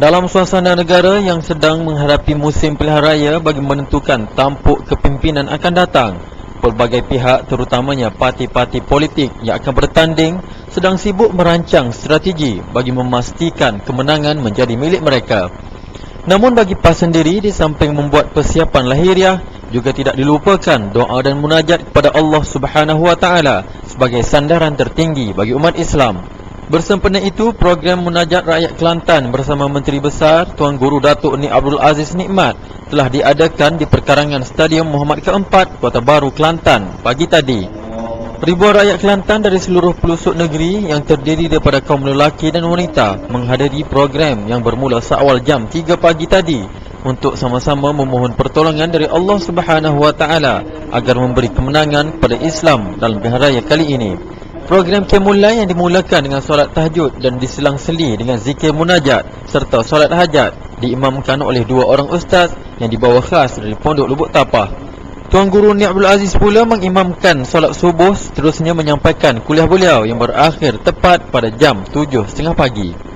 Dalam suasana negara yang sedang menghadapi musim pilihan raya bagi menentukan tampuk kepimpinan akan datang, pelbagai pihak terutamanya parti-parti politik yang akan bertanding sedang sibuk merancang strategi bagi memastikan kemenangan menjadi milik mereka. Namun bagi PAS sendiri di samping membuat persiapan lahiriah juga tidak dilupakan doa dan munajat kepada Allah Subhanahu wa taala sebagai sandaran tertinggi bagi umat Islam. Bersempena itu, program Munajat Rakyat Kelantan bersama Menteri Besar Tuan Guru Datuk Ni Abdul Aziz Nikmat telah diadakan di perkarangan Stadium Muhammad Keempat, Kota Baru, Kelantan pagi tadi. Ribuan rakyat Kelantan dari seluruh pelosok negeri yang terdiri daripada kaum lelaki dan wanita menghadiri program yang bermula seawal jam 3 pagi tadi untuk sama-sama memohon pertolongan dari Allah Subhanahu wa taala agar memberi kemenangan kepada Islam dalam pilihan raya kali ini. Program Kemulai yang dimulakan dengan solat tahajud dan diselang-seli dengan zikir munajat serta solat hajat diimamkan oleh dua orang ustaz yang dibawa khas dari Pondok Lubuk Tapah. Tuan Guru Ni Abdul Aziz pula mengimamkan solat subuh seterusnya menyampaikan kuliah beliau yang berakhir tepat pada jam 7.30 pagi.